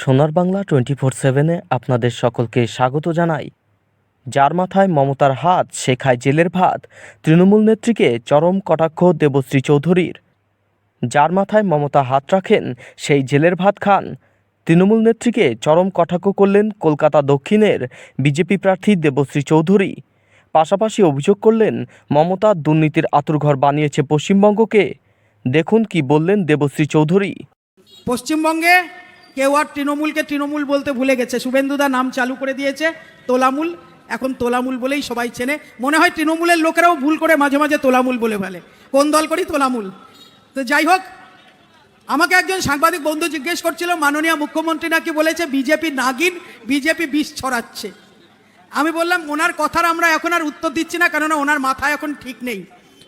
সোনার Bangla twenty four সেভেনে আপনাদের সকলকে স্বাগত জানাই। যার মাথায় মমতার হাত শেখায় জেলের ভাত। তৃণমূল নেত্রীকে চরম কটাক্ষ দেবশ্রী চৌধুরীর। যার মাথায় মমতা হাত রাখেন, সেই জেলের ভাত খান। তৃণমূল নেত্রীকে চরম কটাক্ষ করলেন কলকাতা দক্ষিণের বিজেপি প্রার্থী দেবশ্রী চৌধুরী। পাশাপাশি অভিযোগ করলেন, মমতা দুর্নীতির আতুরঘর বানিয়েছে পশ্চিমবঙ্গকে। দেখুন কি বললেন দেবশ্রী চৌধুরী। পশ্চিমবঙ্গে কেউ আর তৃণমূলকে তৃণমূল বলতে ভুলে গেছে। শুভেন্দুদা নাম চালু করে দিয়েছে, তোলামূল। এখন তোলামূল বলেই সবাই চেনে। মনে হয় তৃণমূলের লোকেরাও ভুল করে মাঝে মাঝে তোলামূল বলে ফেলে। কোন দল করি? তোলামূল। তো যাই হোক, আমাকে একজন সাংবাদিক বন্ধু জিজ্ঞেস করছিল, মাননীয় মুখ্যমন্ত্রী নাকি বলেছে বিজেপি নাগিন, বিজেপি বিষ ছড়াচ্ছে? আমি বললাম, ওনার কথার আমরা এখন আর উত্তর দিচ্ছি না, কেননা ওনার মাথায় এখন ঠিক নেই।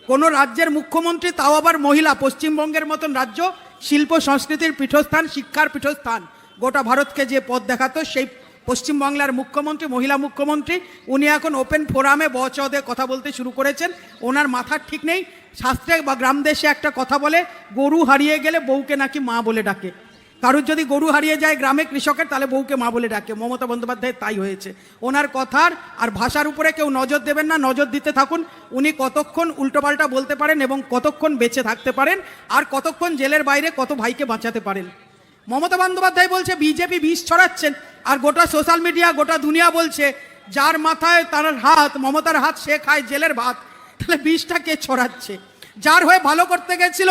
কোনো রাজ্যের মুখ্যমন্ত্রী, তাও আবার মহিলা, পশ্চিমবঙ্গের মতন রাজ্য, শিল্প, সংস্কৃতির পীঠস্থান, শিক্ষার পীঠস্থান। গোটা ভারতকে যে পথ দেখাতো, সেই পশ্চিমবাংলার মুখ্যমন্ত্রী, মহিলা মুখ্যমন্ত্রী, উনি এখন ওপেন ফোরামে বচদে কথা বলতে শুরু করেছেন। ওনার মাথার ঠিক নেই। শাস্ত্রে বা গ্রাম দেশে একটা কথা বলে, গরু হারিয়ে গেলে বউকে নাকি মা বলে ডাকে। কারুর যদি গরু হারিয়ে যায় গ্রামে কৃষকের, তাহলে বউকে মা বলে ডাকে। মমতা বন্দ্যোপাধ্যায় তাই হয়েছে। ওনার কথার আর ভাষার উপরে কেউ নজর দেবেন না, নজর দিতে থাকুন। উনি কতক্ষণ উল্টোপাল্টা বলতে পারেন এবং কতক্ষণ বেঁচে থাকতে পারেন আর কতক্ষণ জেলের বাইরে কত ভাইকে বাঁচাতে পারেন। মমতা বন্দ্যোপাধ্যায় বলছে, বিজেপি বিষ ছড়াচ্ছেন আর গোটা সোশ্যাল মিডিয়া, গোটা দুনিয়া বলছে, যার মাথায় তার হাত, মমতার হাত, সে খায় জেলের ভাত। তাহলে বিষটা কে ছড়াচ্ছে? যার হয়ে ভালো করতে গেছিল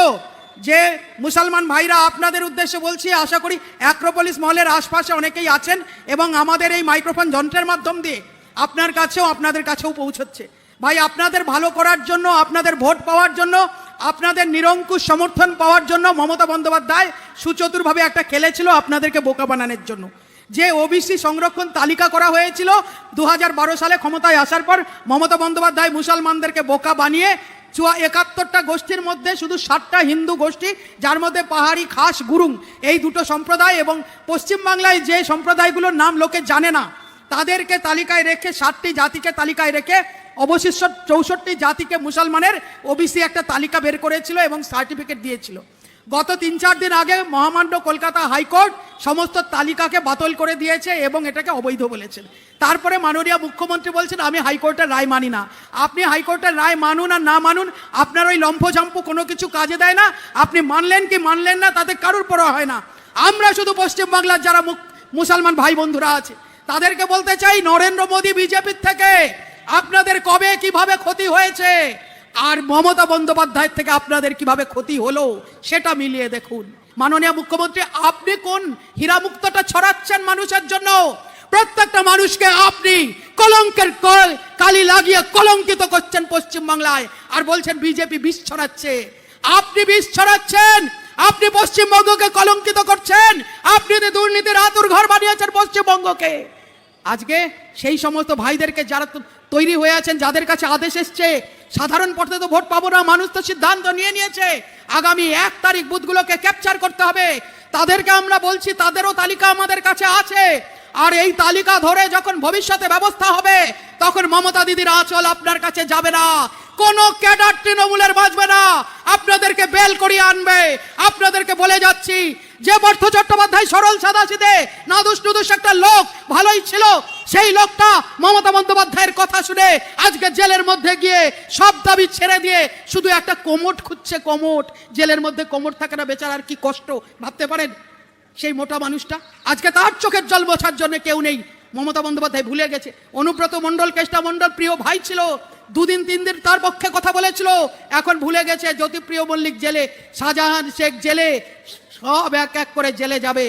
যে মুসলমান ভাইরা আপনাদের উদ্দেশ্যে বলছি, আশা করি অ্যাক্রোপলিস মহলের আশপাশে অনেকেই আছেন এবং আমাদের এই মাইক্রোফোন যন্ত্রের মাধ্যম দিয়ে আপনার কাছেও আপনাদের কাছেও পৌঁছচ্ছে। ভাই, আপনাদের ভালো করার জন্য, আপনাদের ভোট পাওয়ার জন্য, আপনাদের নিরঙ্কুশ সমর্থন পাওয়ার জন্য মমতা বন্দ্যোপাধ্যায় সুচতুরভাবে একটা খেলেছিল আপনাদেরকে বোকা বানানোর জন্য। যে ওবিসি সংরক্ষণ তালিকা করা হয়েছিল দু হাজার বারো সালে ক্ষমতায় আসার পর মমতা বন্দ্যোপাধ্যায় মুসলমানদেরকে বোকা বানিয়ে চুয়া একাত্তরটা গোষ্ঠীর মধ্যে শুধু ষাটটা হিন্দু গোষ্ঠী, যার মধ্যে পাহাড়ি, খাস, গুরুং এই দুটো সম্প্রদায় এবং পশ্চিমবাংলায় যে সম্প্রদায়গুলোর নাম লোকে জানে না, তাদেরকে তালিকায় রেখে ষাটটি জাতিকে তালিকায় রেখে অবশিষ্ট চৌষট্টি জাতিকে মুসলমানের ওবিসি একটা তালিকা বের করেছিল এবং সার্টিফিকেট দিয়েছিল। গত তিন চার দিন আগে মহামান্য কলকাতা হাইকোর্ট সমস্ত তালিকাকে বাতল করে দিয়েছে এবং এটাকে অবৈধ বলেছেন। তারপরে মাননীয় মুখ্যমন্ত্রী বলছেন, আমি হাইকোর্টের রায় মানি না। আপনি হাইকোর্টের রায় মানুন আর না মানুন, আপনার ওই লম্ফঝম্প কোনো কিছু কাজে দেয় না। আপনি মানলেন কি মানলেন না, তাতে কারুর পরোয়া হয় না। আমরা শুধু পশ্চিমবাংলার যারা মুসলমান ভাই বন্ধুরা আছে, তাদেরকে বলতে চাই, নরেন্দ্র মোদী বিজেপির থেকে আপনাদের কবে কীভাবে ক্ষতি হয়েছে? আর মমতা বন্দ্যোপাধ্যায়ের থেকে আপনাদের কীভাবে ক্ষতি হলো, সেটা মিলিয়ে দেখুন। মাননীয় মুখ্যমন্ত্রী, আপনি কোন হীরামুক্তটা ছড়াচ্ছেন মানুষের জন্য? প্রত্যেকটা মানুষকে আপনি কলঙ্কের কল, কালি লাগিয়ে কলঙ্কিত করছেন পশ্চিমবাংলায় আর বলছেন বিজেপি বিষ ছড়াচ্ছে। আপনি বিষ ছড়াচ্ছেন, আপনি পশ্চিমবঙ্গকে কলঙ্কিত করছেন, আপনি দুর্নীতির আতুর ঘর বানিয়েছেন পশ্চিমবঙ্গকে। আজকে সেই সমস্ত ভাইদেরকে যারা তৈরি হয়ে আছেন, যাদের কাছে আদেশ এসছে, সাধারণ পথে তো ভোট পাবো না, মানুষ তো সিদ্ধান্ত নিয়ে নিয়েছে। আগামী এক তারিখ বুথগুলোকে ক্যাপচার করতে হবে। তাদেরকে আমরা বলছি, তাদেরও তালিকা আমাদের কাছে আছে। আর এই তালিকা ধরে যখন ভবিষ্যতে ব্যবস্থা হবে, তখন মমতা দিদির আঁচল আপনার কাছে যাবে না। কোন ক্যাডার তৃণমূলের বাঁচবে না। আপনাদেরকে বেল করিয়ে আনবে। আপনাদেরকে বলে যাচ্ছি, যে পার্থ চট্টোপাধ্যায় সরল সাদা সিধে নাদুস নুদুস একটা লোক ভালোই ছিল। সেই লোকটা মমতা বন্দ্যোপাধ্যায়ের কথা শুনে আজকে জেলের মধ্যে গিয়ে সব দাবি ছেড়ে দিয়ে শুধু একটা কোমট খুঁজছে, কোমট। জেলের মধ্যে কোমট থাকে না, বেচারার কি কষ্ট, ভাবতে পারেন? সেই মোটা মানুষটা। আজকে তার চোখের জল মোছার জন্য কেউ নেই। মমতা বন্দ্যোপাধ্যায় ভুলে গেছে। অনুব্রত মণ্ডল, কেষ্টা মণ্ডল, প্রিয় ভাই ছিল। দুদিন, তিন দিন তার পক্ষে কথা বলেছিল। এখন ভুলে গেছে, জ্যোতিপ্রিয় মল্লিক জেলে, শাহজাহান শেখ জেলে, সব এক এক করে জেলে যাবে।